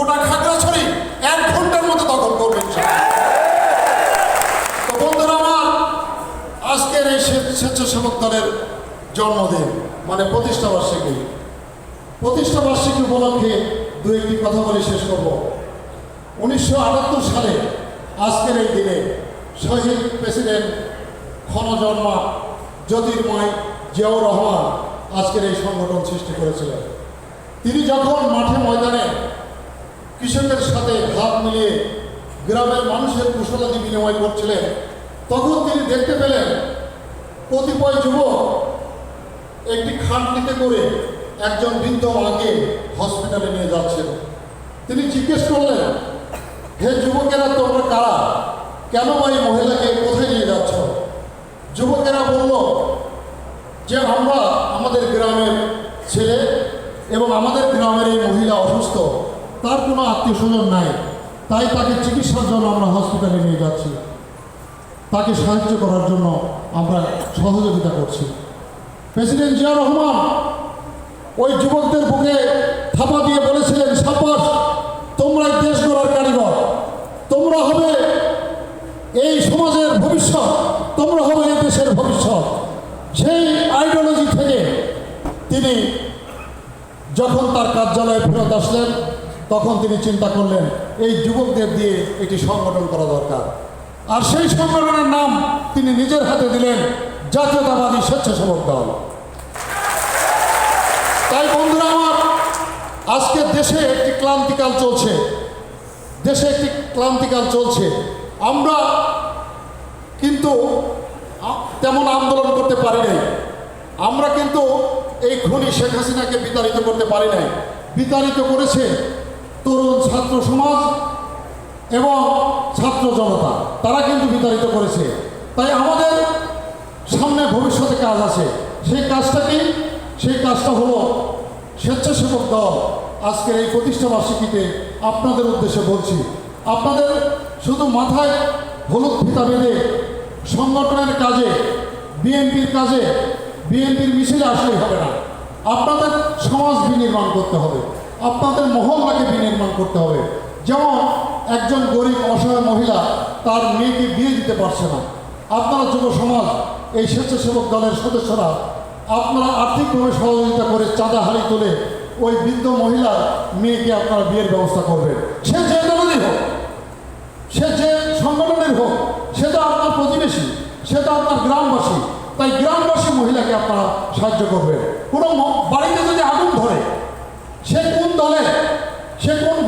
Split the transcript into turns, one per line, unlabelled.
গোটা খাগড়াছড়ি এক ঘণ্টার মতো দখল করবেন তো বন্ধুরা আমার আজকের এই স্বেচ্ছাসেবক দলের জন্মদিন মানে প্রতিষ্ঠা বার্ষিকী। প্রতিষ্ঠা বার্ষিকী উপলক্ষে দু একটি কথা বলে শেষ করব। উনিশশো আটাত্তর সালে, আজকের এই দিনে শহীদ প্রেসিডেন্ট ক্ষণজন্মা জ্যোতির্ময় জিয়াউর রহমান আজকের এই সংগঠন সৃষ্টি করেছিলেন। তিনি যখন কৃষকের সাথে হাত মিলিয়ে গ্রামের মানুষের কুশলাদি বিনিময় করছিলেন। তখন তিনি দেখতে পেলেন, কতিপয় যুবক একটি খাটনিতে করে একজন বৃদ্ধ মাকে হসপিটালে নিয়ে যাচ্ছিল তিনি জিজ্ঞেস করলেন, হে যুবকেরা, তোমরা কারা? কেন এই মহিলাকে কোথায় নিয়ে যাচ্ছ? যুবকেরা বলল, যে আমরা আমাদের গ্রামের ছেলে এবং আমাদের গ্রামের এই মহিলা অসুস্থ। তার কোনো আত্মীয় স্বজন নাই। তাই তাকে চিকিৎসার জন্য আমরা হসপিটালে নিয়ে যাচ্ছি। তাকে সাহায্য করার জন্য আমরা সহযোগিতা করছি। প্রেসিডেন্ট জিয়া রহমান ওই যুবকদের বুকে থাপা দিয়ে বলেছিলেন, সাব্বাস তোমরাই দেশ গড়ার কারিগর। তোমরা হবে এই সমাজের ভবিষ্যৎ। তোমরা হবে এই দেশের ভবিষ্যৎ। সেই আইডিওলজি থেকে তিনি যখন তার কার্যালয়ে ফেরত আসলেন তখন তিনি চিন্তা করলেন, এই যুবকদের দিয়ে এটি সংগঠন করা দরকার। আর সেই সংগঠনের নাম তিনি নিজের হাতে দিলেন জাতীয়তাবাদী স্বেচ্ছাসেবক দল। তাই বন্ধুরা আমার, আজকে দেশে একটি ক্লান্তিকাল চলছে। দেশে একটি ক্লান্তিকাল চলছে। আমরা কিন্তু তেমন আন্দোলন করতে পারি নাই। আমরা কিন্তু এই খুনি শেখ হাসিনাকে বিতাড়িত করতে পারি নাই। বিতাড়িত করেছে তরুণ ছাত্র সমাজ এবং ছাত্র জনতা, তারা কিন্তু বিতাড়িত করেছে। তাই আমাদের সামনে ভবিষ্যতে কাজ আছে। সেই কাজটা কি? সেই কাজটা হলো স্বেচ্ছাসেবক দল। আজকের এই প্রতিষ্ঠা বার্ষিকীতে আপনাদের উদ্দেশ্যে বলছি, আপনাদের শুধু মাথায় হলুদ ফিতা বেঁধে সংগঠনের কাজে, বিএনপির কাজে, বিএনপির মিছিলে আসলেই হবে না। আপনাদের সমাজ বিনির্মাণ করতে হবে। আপনাদের মহল্লাকে বিনির্মাণ করতে হবে। যেমন একজন গরিব, অসহায় মহিলা, তার মেয়েকে বিয়ে দিতে পারছে না। আপনারা যুব সমাজ, এই স্বেচ্ছাসেবক দলের সদস্যরা, আপনারা আর্থিকভাবে সহযোগিতা করে চাঁদা হারি তুলে ওই বৃদ্ধ মহিলার মেয়েকে আপনারা বিয়ের ব্যবস্থা করবেন। সে যে দলেরই হোক, সে যে সংগঠনের হোক, সে তো আপনার প্রতিবেশী, সে তো আপনার গ্রামবাসী, তাই গ্রামবাসী মহিলাকে আপনারা সাহায্য করবেন। কোনো বাড়িতে যদি আগুন ধরে সে কোন দলে সে কোন